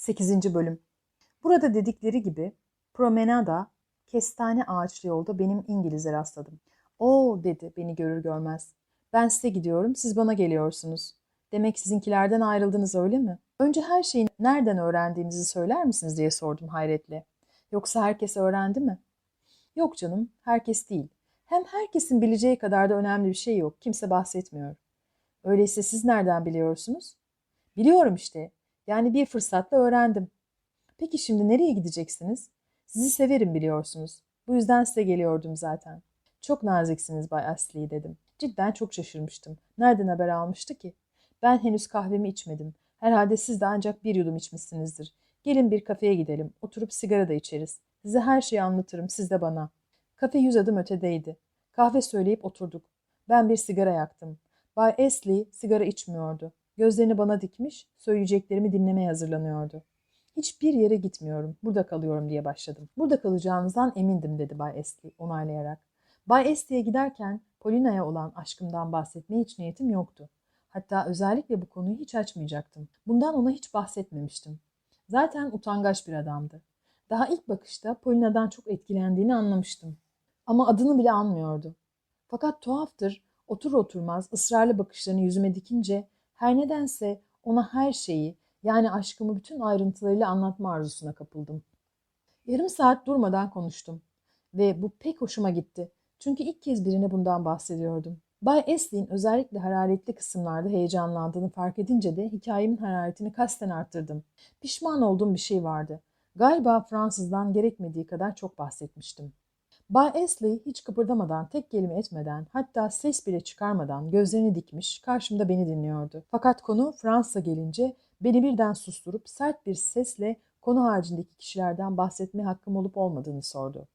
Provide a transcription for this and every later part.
8. Bölüm Burada dedikleri gibi promenada kestane ağaçlı yolda benim İngiliz'e rastladım. Oo dedi beni görür görmez. Ben size gidiyorum, siz bana geliyorsunuz. Demek sizinkilerden ayrıldınız öyle mi? Önce her şeyi nereden öğrendiğinizi söyler misiniz diye sordum hayretle. Yoksa herkes öğrendi mi? Yok canım, herkes değil. Hem herkesin bileceği kadar da önemli bir şey yok. Kimse bahsetmiyor. Öyleyse siz nereden biliyorsunuz? Biliyorum işte. Yani bir fırsatla öğrendim. Peki şimdi nereye gideceksiniz? Sizi severim biliyorsunuz. Bu yüzden size geliyordum zaten. Çok naziksiniz Bay Astley dedim. Cidden çok şaşırmıştım. Nereden haber almıştı ki? Ben henüz kahvemi içmedim. Herhalde siz de ancak bir yudum içmişsinizdir. Gelin bir kafeye gidelim. Oturup sigara da içeriz. Size her şeyi anlatırım, siz de bana. Kafe yüz adım ötedeydi. Kahve söyleyip oturduk. Ben bir sigara yaktım. Bay Astley sigara içmiyordu. Gözlerini bana dikmiş, söyleyeceklerimi dinlemeye hazırlanıyordu. Hiçbir yere gitmiyorum, burada kalıyorum diye başladım. Burada kalacağınızdan emindim dedi Bay Astley onaylayarak. Bay Astley'e giderken Polina'ya olan aşkımdan bahsetmeye hiç niyetim yoktu. Hatta özellikle bu konuyu hiç açmayacaktım. Bundan ona hiç bahsetmemiştim. Zaten utangaç bir adamdı. Daha ilk bakışta Polina'dan çok etkilendiğini anlamıştım. Ama adını bile anmıyordu. Fakat tuhaftır, otur oturmaz ısrarlı bakışlarını yüzüme dikince her nedense ona her şeyi yani aşkımı bütün ayrıntılarıyla anlatma arzusuna kapıldım. Yarım saat durmadan konuştum ve bu pek hoşuma gitti. Çünkü ilk kez birine bundan bahsediyordum. Bay Esley'in özellikle hararetli kısımlarda heyecanlandığını fark edince de hikayemin hararetini kasten arttırdım. Pişman olduğum bir şey vardı. Galiba Fransızdan gerekmediği kadar çok bahsetmiştim. Bay Esley hiç kıpırdamadan, tek kelime etmeden, hatta ses bile çıkarmadan gözlerini dikmiş, karşımda beni dinliyordu. Fakat konu Fransa gelince beni birden susturup sert bir sesle konu haricindeki kişilerden bahsetme hakkım olup olmadığını sordu.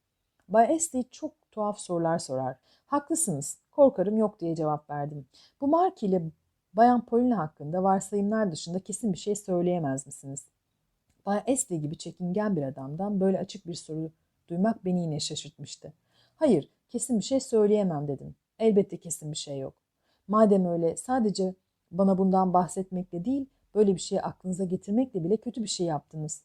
Bay Esley çok tuhaf sorular sorar. Haklısınız, korkarım yok diye cevap verdim. Bu Mark ile Bayan Polina hakkında varsayımlar dışında kesin bir şey söyleyemez misiniz? Bay Esley gibi çekingen bir adamdan böyle açık bir soru duymak beni yine şaşırtmıştı. Hayır, kesin bir şey söyleyemem dedim. Elbette kesin bir şey yok. Madem öyle sadece bana bundan bahsetmekle değil, böyle bir şeyi aklınıza getirmekle bile kötü bir şey yaptınız.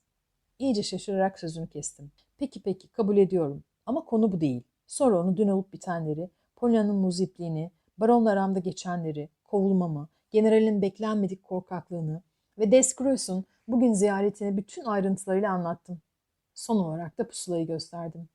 İyice şaşırarak sözünü kestim. Peki peki kabul ediyorum ama konu bu değil. Sonra onu dün olup bitenleri, Polya'nın muzipliğini, baronla aramda geçenleri, kovulmamı, generalin beklenmedik korkaklığını ve Descrues'un bugün ziyaretini bütün ayrıntılarıyla anlattım. Son olarak da pusulayı gösterdim.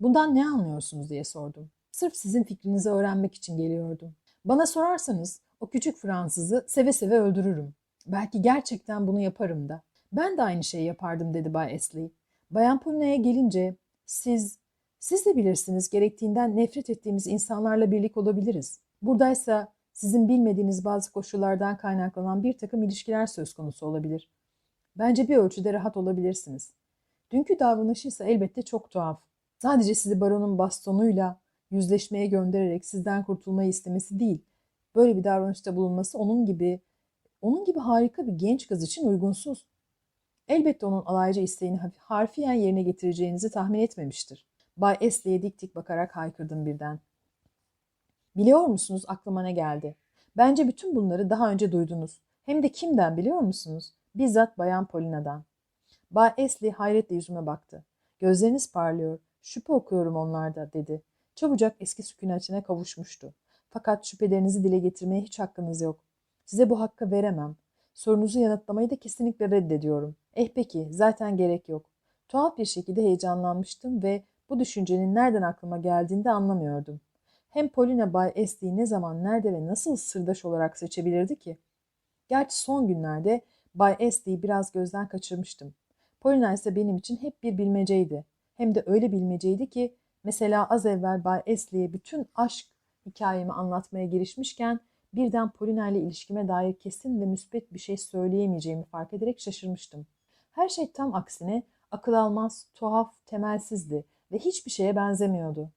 Bundan ne anlıyorsunuz diye sordum. Sırf sizin fikrinizi öğrenmek için geliyordum. Bana sorarsanız o küçük Fransızı seve seve öldürürüm. Belki gerçekten bunu yaparım da. Ben de aynı şeyi yapardım dedi Bay Esley. Bayan Polina'ya gelince siz, siz de bilirsiniz gerektiğinden nefret ettiğimiz insanlarla birlik olabiliriz. Buradaysa sizin bilmediğiniz bazı koşullardan kaynaklanan bir takım ilişkiler söz konusu olabilir. Bence bir ölçüde rahat olabilirsiniz. Dünkü davranışı ise elbette çok tuhaf. Sadece sizi baronun bastonuyla yüzleşmeye göndererek sizden kurtulmayı istemesi değil. Böyle bir davranışta bulunması onun gibi onun gibi harika bir genç kız için uygunsuz. Elbette onun alaycı isteğini harfiyen yerine getireceğinizi tahmin etmemiştir. Bay Esley'e dik dik bakarak haykırdım birden. Biliyor musunuz aklıma ne geldi? Bence bütün bunları daha önce duydunuz. Hem de kimden biliyor musunuz? Bizzat Bayan Polina'dan. Bay Esley hayretle yüzüme baktı. Gözleriniz parlıyor. Şüphe okuyorum onlarda dedi. Çabucak eski sükunetine kavuşmuştu. Fakat şüphelerinizi dile getirmeye hiç hakkınız yok. Size bu hakkı veremem. Sorunuzu yanıtlamayı da kesinlikle reddediyorum. Eh peki, zaten gerek yok. Tuhaf bir şekilde heyecanlanmıştım ve bu düşüncenin nereden aklıma geldiğini de anlamıyordum. Hem Polina Bay Esley'i ne zaman, nerede ve nasıl sırdaş olarak seçebilirdi ki? Gerçi son günlerde Bay Esley'i biraz gözden kaçırmıştım. Polina ise benim için hep bir bilmeceydi. Hem de öyle bilmeceydi ki mesela az evvel Bay Esley'e bütün aşk hikayemi anlatmaya girişmişken birden Polina ile ilişkime dair kesin ve müspet bir şey söyleyemeyeceğimi fark ederek şaşırmıştım. Her şey tam aksine akıl almaz, tuhaf, temelsizdi ve hiçbir şeye benzemiyordu.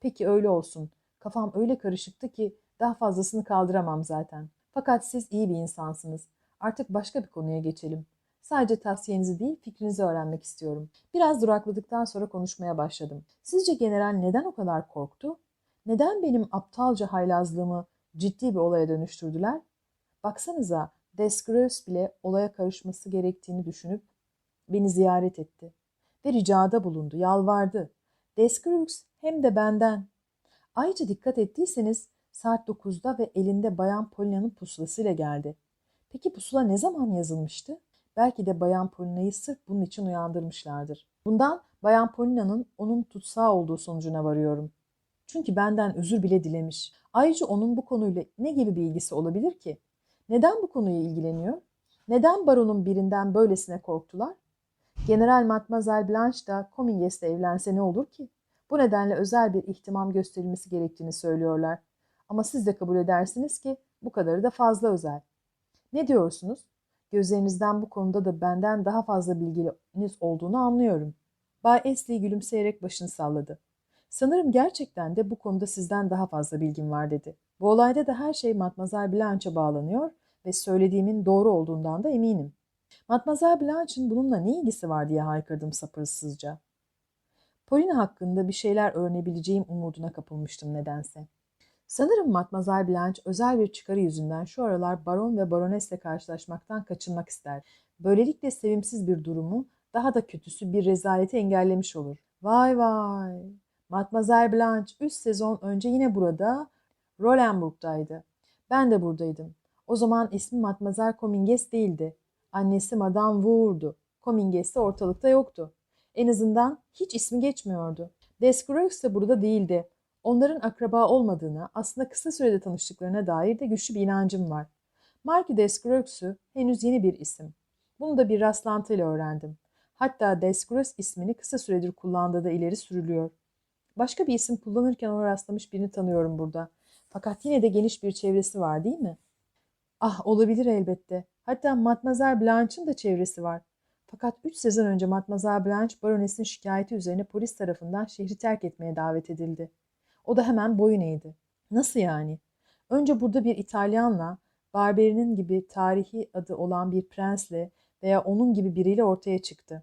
Peki öyle olsun. Kafam öyle karışıktı ki daha fazlasını kaldıramam zaten. Fakat siz iyi bir insansınız. Artık başka bir konuya geçelim. Sadece tavsiyenizi değil fikrinizi öğrenmek istiyorum. Biraz durakladıktan sonra konuşmaya başladım. Sizce general neden o kadar korktu? Neden benim aptalca haylazlığımı ciddi bir olaya dönüştürdüler? Baksanıza Descreus bile olaya karışması gerektiğini düşünüp beni ziyaret etti. Ve ricada bulundu, yalvardı. Descreus hem de benden. Ayrıca dikkat ettiyseniz saat 9'da ve elinde Bayan Polina'nın pusulasıyla geldi. Peki pusula ne zaman yazılmıştı? Belki de Bayan Polina'yı sırf bunun için uyandırmışlardır. Bundan Bayan Polina'nın onun tutsağı olduğu sonucuna varıyorum. Çünkü benden özür bile dilemiş. Ayrıca onun bu konuyla ne gibi bir ilgisi olabilir ki? Neden bu konuya ilgileniyor? Neden baronun birinden böylesine korktular? General Matmazel Blanche da Cominges'le evlense ne olur ki? Bu nedenle özel bir ihtimam gösterilmesi gerektiğini söylüyorlar. Ama siz de kabul edersiniz ki bu kadarı da fazla özel. Ne diyorsunuz? Gözlerinizden bu konuda da benden daha fazla bilginiz olduğunu anlıyorum. Bay Esley gülümseyerek başını salladı. Sanırım gerçekten de bu konuda sizden daha fazla bilgim var dedi. Bu olayda da her şey Matmazel Blanche'a bağlanıyor ve söylediğimin doğru olduğundan da eminim. Matmazel Blanche'ın bununla ne ilgisi var diye haykırdım sapırsızca. Polina hakkında bir şeyler öğrenebileceğim umuduna kapılmıştım nedense. Sanırım Matmazel Blanche özel bir çıkarı yüzünden şu aralar baron ve baronesle karşılaşmaktan kaçınmak ister. Böylelikle sevimsiz bir durumu, daha da kötüsü bir rezaleti engellemiş olur. Vay vay! Matmazel Blanche 3 sezon önce yine burada, Rolenburg'daydı. Ben de buradaydım. O zaman ismi Matmazel Cominges değildi. Annesi Madame Wu'du. Cominges de ortalıkta yoktu. En azından hiç ismi geçmiyordu. Descroix de burada değildi. Onların akraba olmadığına, aslında kısa sürede tanıştıklarına dair de güçlü bir inancım var. Marky Descroix'u henüz yeni bir isim. Bunu da bir rastlantıyla öğrendim. Hatta Descroix ismini kısa süredir kullandığı da ileri sürülüyor. Başka bir isim kullanırken ona rastlamış birini tanıyorum burada. Fakat yine de geniş bir çevresi var değil mi? Ah olabilir elbette. Hatta Matmazel Blanche'ın da çevresi var. Fakat 3 sezon önce Matmazel Blanche baronesin şikayeti üzerine polis tarafından şehri terk etmeye davet edildi. O da hemen boyun eğdi. Nasıl yani? Önce burada bir İtalyanla, Barberi'nin gibi tarihi adı olan bir prensle veya onun gibi biriyle ortaya çıktı.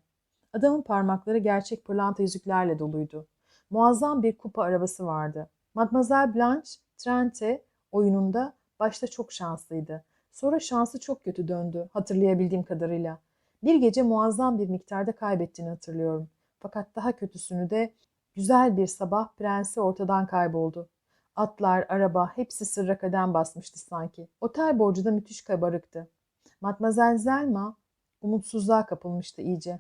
Adamın parmakları gerçek pırlanta yüzüklerle doluydu. Muazzam bir kupa arabası vardı. Mademoiselle Blanche Trente oyununda başta çok şanslıydı. Sonra şansı çok kötü döndü hatırlayabildiğim kadarıyla. Bir gece muazzam bir miktarda kaybettiğini hatırlıyorum. Fakat daha kötüsünü de güzel bir sabah prensi ortadan kayboldu. Atlar, araba hepsi sırra kadem basmıştı sanki. Otel borcu da müthiş kabarıktı. Matmazel Zelma umutsuzluğa kapılmıştı iyice.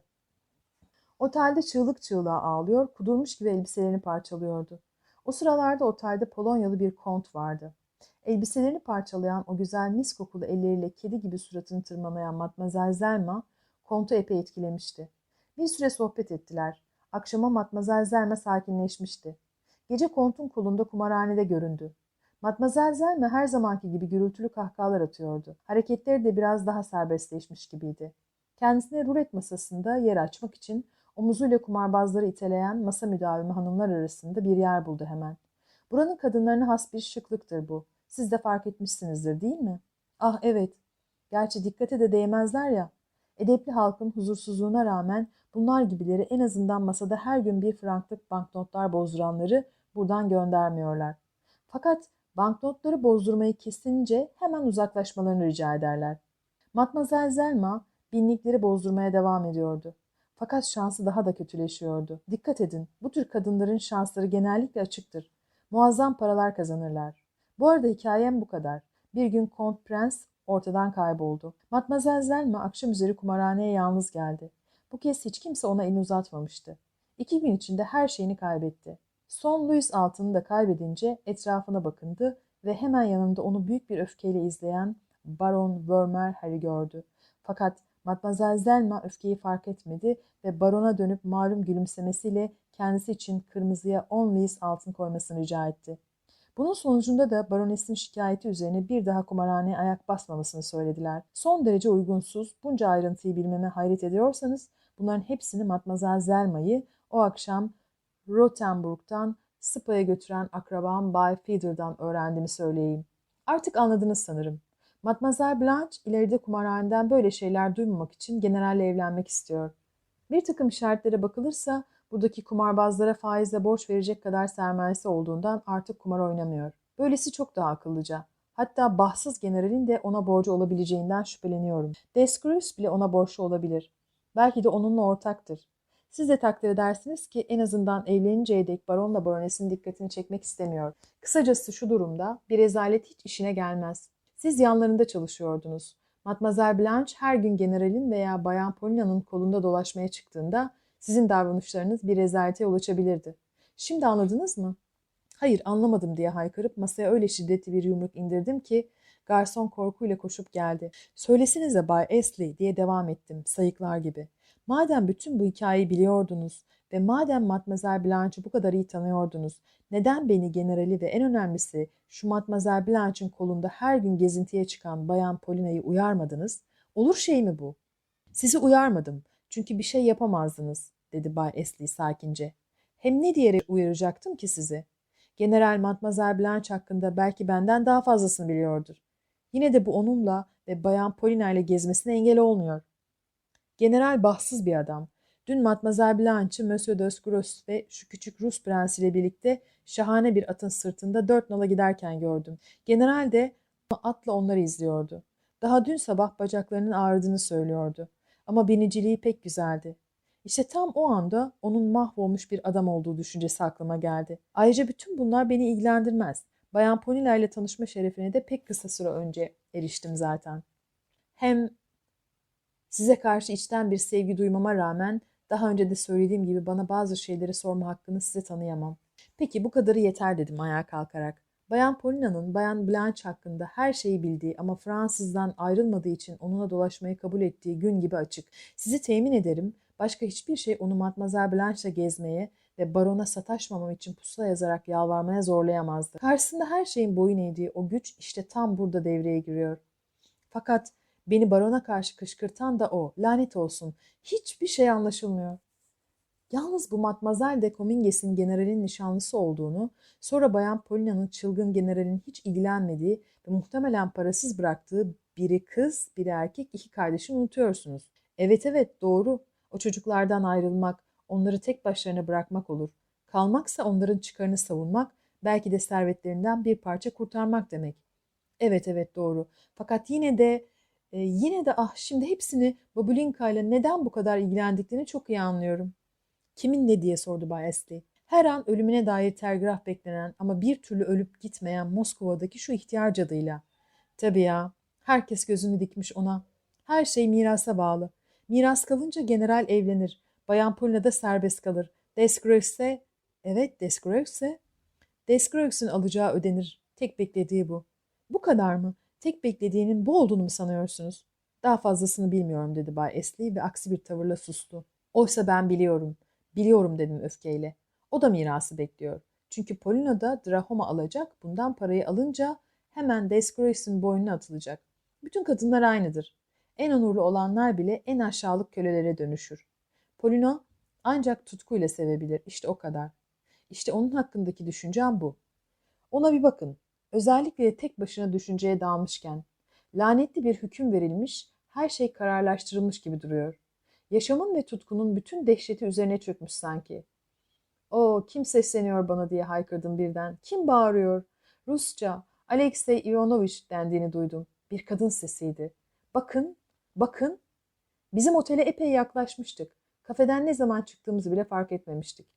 Otelde çığlık çığlığa ağlıyor, kudurmuş gibi elbiselerini parçalıyordu. O sıralarda otelde Polonyalı bir kont vardı. Elbiselerini parçalayan o güzel mis kokulu elleriyle kedi gibi suratını tırmalayan Matmazel Zelma, kontu epey etkilemişti. Bir süre sohbet ettiler. Akşama Matmazel Zelma sakinleşmişti. Gece kontun kolunda kumarhanede göründü. Matmazel Zelma her zamanki gibi gürültülü kahkahalar atıyordu. Hareketleri de biraz daha serbestleşmiş gibiydi. Kendisine rulet masasında yer açmak için omuzuyla kumarbazları iteleyen masa müdavimi hanımlar arasında bir yer buldu hemen. Buranın kadınlarına has bir şıklıktır bu. Siz de fark etmişsinizdir değil mi? Ah evet. Gerçi dikkate de değmezler ya. Edepli halkın huzursuzluğuna rağmen bunlar gibileri en azından masada her gün bir franklık banknotlar bozduranları buradan göndermiyorlar. Fakat banknotları bozdurmayı kesince hemen uzaklaşmalarını rica ederler. Matmazel Zelma binlikleri bozdurmaya devam ediyordu. Fakat şansı daha da kötüleşiyordu. Dikkat edin, bu tür kadınların şansları genellikle açıktır. Muazzam paralar kazanırlar. Bu arada hikayem bu kadar. Bir gün Kont Prens ortadan kayboldu. Matmazel Zelma akşam üzeri kumarhaneye yalnız geldi. Bu kez hiç kimse ona elini uzatmamıştı. İki gün içinde her şeyini kaybetti. Son Louis altını da kaybedince etrafına bakındı ve hemen yanında onu büyük bir öfkeyle izleyen Baron Vermer Harry gördü. Fakat Matmazel Zelma öfkeyi fark etmedi ve barona dönüp malum gülümsemesiyle kendisi için kırmızıya 10 lis altın koymasını rica etti. Bunun sonucunda da baronesin şikayeti üzerine bir daha kumarhaneye ayak basmamasını söylediler. Son derece uygunsuz, bunca ayrıntıyı bilmeme hayret ediyorsanız bunların hepsini Matmazel Zelma'yı o akşam Rothenburg'dan Spa'ya götüren akrabam Bay Feeder'dan öğrendiğimi söyleyeyim. Artık anladınız sanırım. Matmazel Blanche ileride kumarhaneden böyle şeyler duymamak için generalle evlenmek istiyor. Bir takım şartlara bakılırsa buradaki kumarbazlara faizle borç verecek kadar sermayesi olduğundan artık kumar oynamıyor. Böylesi çok daha akıllıca. Hatta bahtsız generalin de ona borcu olabileceğinden şüpheleniyorum. Descrews bile ona borçlu olabilir. Belki de onunla ortaktır. Siz de takdir edersiniz ki en azından evleninceye dek baronla baronesin dikkatini çekmek istemiyor. Kısacası şu durumda bir rezalet hiç işine gelmez. Siz yanlarında çalışıyordunuz. Matmazel Blanche her gün generalin veya Bayan Polina'nın kolunda dolaşmaya çıktığında sizin davranışlarınız bir rezalete yol açabilirdi. Şimdi anladınız mı? Hayır anlamadım diye haykırıp masaya öyle şiddetli bir yumruk indirdim ki garson korkuyla koşup geldi. Söylesinize Bay Esley diye devam ettim sayıklar gibi. Madem bütün bu hikayeyi biliyordunuz ve madem Matmazel Blanche'ı bu kadar iyi tanıyordunuz, neden beni generali ve en önemlisi şu Matmazel Blanche'ın kolunda her gün gezintiye çıkan Bayan Polina'yı uyarmadınız? Olur şey mi bu? Sizi uyarmadım çünkü bir şey yapamazdınız, dedi Bay Esley sakince. Hem ne diyerek uyaracaktım ki sizi? General Matmazel Blanche hakkında belki benden daha fazlasını biliyordur. Yine de bu onunla ve Bayan Polina ile gezmesine engel olmuyor. General bahtsız bir adam. Dün Matmazel Blanche'ı Monsieur Descros ve şu küçük Rus prensiyle birlikte şahane bir atın sırtında dört nala giderken gördüm. General de atla onları izliyordu. Daha dün sabah bacaklarının ağrıdığını söylüyordu. Ama biniciliği pek güzeldi. İşte tam o anda onun mahvolmuş bir adam olduğu düşüncesi aklıma geldi. Ayrıca bütün bunlar beni ilgilendirmez. Bayan Ponila ile tanışma şerefine de pek kısa süre önce eriştim zaten. Hem size karşı içten bir sevgi duymama rağmen daha önce de söylediğim gibi bana bazı şeyleri sorma hakkını size tanıyamam. Peki bu kadarı yeter dedim ayağa kalkarak. Bayan Polina'nın Bayan Blanche hakkında her şeyi bildiği ama Fransız'dan ayrılmadığı için onunla dolaşmayı kabul ettiği gün gibi açık. Sizi temin ederim başka hiçbir şey onu Matmazel Blanche'la gezmeye ve barona sataşmamam için pusula yazarak yalvarmaya zorlayamazdı. Karşısında her şeyin boyun eğdiği o güç işte tam burada devreye giriyor. Fakat beni barona karşı kışkırtan da o. Lanet olsun. Hiçbir şey anlaşılmıyor. Yalnız bu Matmazel de Cominges'in generalin nişanlısı olduğunu, sonra Bayan Polina'nın çılgın generalin hiç ilgilenmediği ve muhtemelen parasız bıraktığı biri kız, biri erkek iki kardeşi unutuyorsunuz. Evet evet doğru. O çocuklardan ayrılmak, onları tek başlarına bırakmak olur. Kalmaksa onların çıkarını savunmak, belki de servetlerinden bir parça kurtarmak demek. Evet evet doğru. Fakat yine de e, yine de ah şimdi hepsini Babulinka ile neden bu kadar ilgilendiklerini çok iyi anlıyorum. Kimin ne diye sordu Bay Astley. Her an ölümüne dair telgraf beklenen ama bir türlü ölüp gitmeyen Moskova'daki şu ihtiyar cadıyla. Tabii ya, herkes gözünü dikmiş ona. Her şey mirasa bağlı. Miras kalınca general evlenir. Bayan Polina da serbest kalır. Descreux'e, evet Descreux'e, Descreux'ün alacağı ödenir. Tek beklediği bu. Bu kadar mı? Tek beklediğinin bu olduğunu mu sanıyorsunuz? Daha fazlasını bilmiyorum dedi Bay Astley ve aksi bir tavırla sustu. Oysa ben biliyorum. Biliyorum dedim öfkeyle. O da mirası bekliyor. Çünkü Polina da Drahoma alacak. Bundan parayı alınca hemen Descreux'ün boynuna atılacak. Bütün kadınlar aynıdır. En onurlu olanlar bile en aşağılık kölelere dönüşür. Polina ancak tutkuyla sevebilir. İşte o kadar. İşte onun hakkındaki düşüncem bu. Ona bir bakın. Özellikle tek başına düşünceye dalmışken. Lanetli bir hüküm verilmiş, her şey kararlaştırılmış gibi duruyor. Yaşamın ve tutkunun bütün dehşeti üzerine çökmüş sanki. O kim sesleniyor bana diye haykırdım birden. Kim bağırıyor? Rusça, Alexey Ivanovich dendiğini duydum. Bir kadın sesiydi. Bakın, bakın. Bizim otele epey yaklaşmıştık. Kafeden ne zaman çıktığımızı bile fark etmemiştik.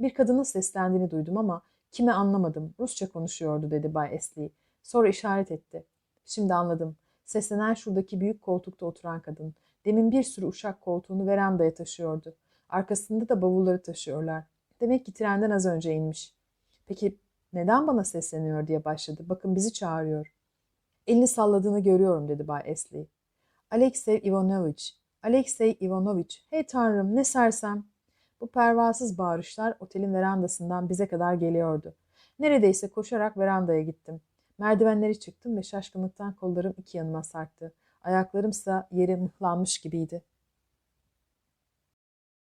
Bir kadının seslendiğini duydum ama kime anlamadım. Rusça konuşuyordu dedi Bay Esli. Sonra işaret etti. Şimdi anladım. Seslenen şuradaki büyük koltukta oturan kadın. Demin bir sürü uşak koltuğunu verandaya taşıyordu. Arkasında da bavulları taşıyorlar. Demek ki trenden az önce inmiş. Peki neden bana sesleniyor diye başladı. Bakın bizi çağırıyor. Elini salladığını görüyorum dedi Bay Esli. Alexey Ivanovich, Alexey Ivanovich, hey tanrım ne sersem. Bu pervasız bağırışlar otelin verandasından bize kadar geliyordu. Neredeyse koşarak verandaya gittim. Merdivenleri çıktım ve şaşkınlıktan kollarım iki yanıma sarktı. Ayaklarımsa yere mıhlanmış gibiydi.